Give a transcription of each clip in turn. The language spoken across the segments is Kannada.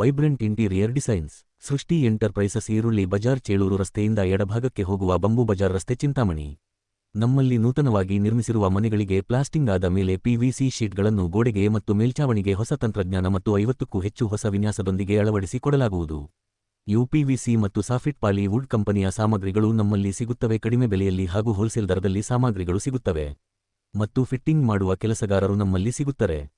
Vibrant interior designs. Srishti enterprises ಈರುಳ್ಳಿ ಬಜಾರ್ ಚೇಳೂರು ರಸ್ತೆಯಿಂದ ಎಡಭಾಗಕ್ಕೆ ಹೋಗುವ ಬಂಬು ಬಜಾರ್ ರಸ್ತೆ ಚಿಂತಾಮಣಿ. ನಮ್ಮಲ್ಲಿ ನೂತನವಾಗಿ ನಿರ್ಮಿಸಿರುವ ಮನೆಗಳಿಗೆ ಪ್ಲಾಸ್ಟಿಂಗ್ ಆದ ಮೇಲೆ ಪಿವಿಸಿ ಶೀಟ್ಗಳನ್ನು ಗೋಡೆಗೆ ಮತ್ತು ಮೇಲ್ಛಾವಣಿಗೆ ಹೊಸ ತಂತ್ರಜ್ಞಾನ ಮತ್ತು ಐವತ್ತಕ್ಕೂ ಹೆಚ್ಚು ಹೊಸ ವಿನ್ಯಾಸದೊಂದಿಗೆ ಅಳವಡಿಸಿ ಕೊಡಲಾಗುವುದು. ಯುಪಿವಿಸಿ ಮತ್ತು ಸಾಫಿಟ್ ಪಾಲಿ ವುಡ್ ಕಂಪನಿಯ ಸಾಮಗ್ರಿಗಳು ನಮ್ಮಲ್ಲಿ ಸಿಗುತ್ತವೆ. ಕಡಿಮೆ ಬೆಲೆಯಲ್ಲಿ ಹಾಗೂ ಹೋಲ್ಸೇಲ್ ದರದಲ್ಲಿ ಸಾಮಗ್ರಿಗಳು ಸಿಗುತ್ತವೆ. ಮತ್ತು ಫಿಟ್ಟಿಂಗ್ ಮಾಡುವ ಕೆಲಸಗಾರರು ನಮ್ಮಲ್ಲಿ ಸಿಗುತ್ತಾರೆ.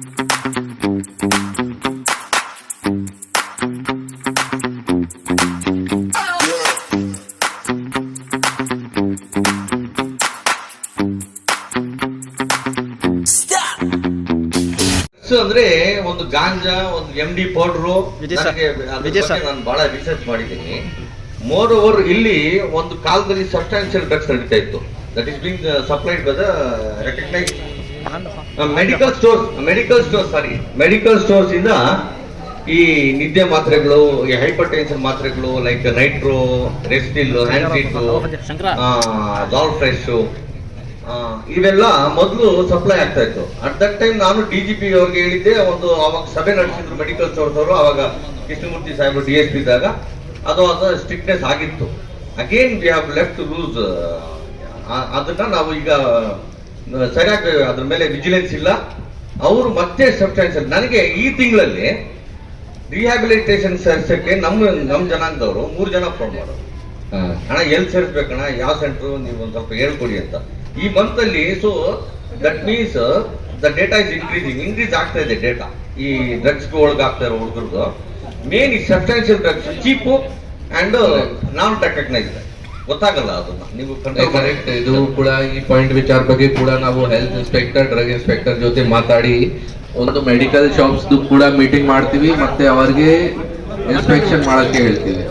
ಅಂದ್ರೆ ಒಂದು ಗಾಂಜಾ ಒಂದು ಎಂ ಡಿ ಪೌಡ್ರು. ನಾನು ಬಹಳ ರಿಸರ್ಚ್ ಮಾಡಿದ್ದೀನಿ. ಮೋರ್ ಓವರ್ ಇಲ್ಲಿ ಒಂದು ಕಾಲದಲ್ಲಿ ಸಬ್ಸ್ಟಾನ್ಷಿಯಲ್ ಡ್ರಗ್ಸ್ ನಡೀತಾ ಇತ್ತು. That is being supplied by the recognise medical stores medical store sorry medical stores ಇಂದ ಈ ನಿದ್ದೆ ಮಾತ್ರೆಗಳು ಈ ಹೈಪರ್ ಟೆನ್ಷನ್ ಮಾತ್ರೆಗಳು ಲೈಕ್ ನೈಟ್ರೋ ರೆಸ್ಟಿಲ್ ಹ್ಯಾಂಡ್ ಜಾಲ್ ಫ್ರೆಶ್ ಇವೆಲ್ಲ ಮೊದಲು ಸಪ್ಲೈ ಆಗ್ತಾ ಇತ್ತು. ಅಟ್ ದಟ್ ಟೈಮ್ ನಾನು ಡಿ ಜಿ ಪಿ ಅವ್ರಿಗೆ ಹೇಳಿದ್ದೆ ಒಂದು ಅವಾಗ ಸಭೆ ನಡೆಸಿದ್ರು ಮೆಡಿಕಲ್ ಸ್ಟೋರ್ಸ್ ಅವರು ಅವಾಗ ಕೃಷ್ಣಮೂರ್ತಿ ಸಾಹೇಬರು ಡಿ ಎಸ್ ಪಿ ಇದ್ದಾಗ. ಅದು ಅದು ಸ್ಟ್ರಿಕ್ಟ್ನೆಸ್ ಆಗಿತ್ತು. Again we have left loose ಅದನ್ನ ನಾವು ಈಗ ಸರಿಯಾಗಿ ಅದ್ರ ಮೇಲೆ ವಿಜಿಲೆನ್ಸ್ ಇಲ್ಲ. ಅವರು ಮತ್ತೆ ಸಬ್ಸ್ಟಾನ್ಷಿಯಲ್ ನನಗೆ ಈ ತಿಂಗಳಲ್ಲಿ ರಿಹ್ಯಾಬಿಲಿಟೇಷನ್ ಸೇರ್ಸಕ್ಕೆ ನಮ್ಮ ನಮ್ಮ ಜನಾಂಗದವರು ಮೂರು ಜನ ಫೋನ್ ಮಾಡೋರು. ಅಣ್ಣ ಎಲ್ಲಿ ಸೇರಿಸ್ಬೇಕಣ್ಣ ಯಾವ ಸೆಂಟ್ರು ನೀವು ಒಂದು ಸ್ವಲ್ಪ ಹೇಳ್ಕೊಡಿ ಅಂತ. ಈ ಮಂತ್ ಅಲ್ಲಿ so that means the data is increasing increase ಆಗ್ತಾ ಇದೆ ಡೇಟಾ ಈ ಡ್ರಗ್ಸ್ ಒಳಗಾಗ್ತಾ ಇರೋ ಹುಡುಗರದು. ಮೇನ್ ಈ substantial drugs cheap and non recognised ಗೊತ್ತಾಗಲ್ಲ ಅದನ್ನ. ನೀವು ಕರೆಕ್ಟ್ ಇದು ಕೂಡ ಈ ಪಾಯಿಂಟ್ ವಿಚಾರ ಬಗ್ಗೆ ಕೂಡ ನಾವು ಹೆಲ್ತ್ ಇನ್ಸ್ಪೆಕ್ಟರ್ ಡ್ರಗ್ ಇನ್ಸ್ಪೆಕ್ಟರ್ ಜೊತೆ ಮಾತಾಡಿ ಒಂದು ಮೆಡಿಕಲ್ ಶಾಪ್ಸ್ ಕೂಡ ಮೀಟಿಂಗ್ ಮಾಡ್ತೀವಿ ಮತ್ತೆ ಅವರಿಗೆ ಇನ್ಸ್ಪೆಕ್ಷನ್ ಮಾಡಕ್ಕೆ ಹೇಳ್ತೀವಿ.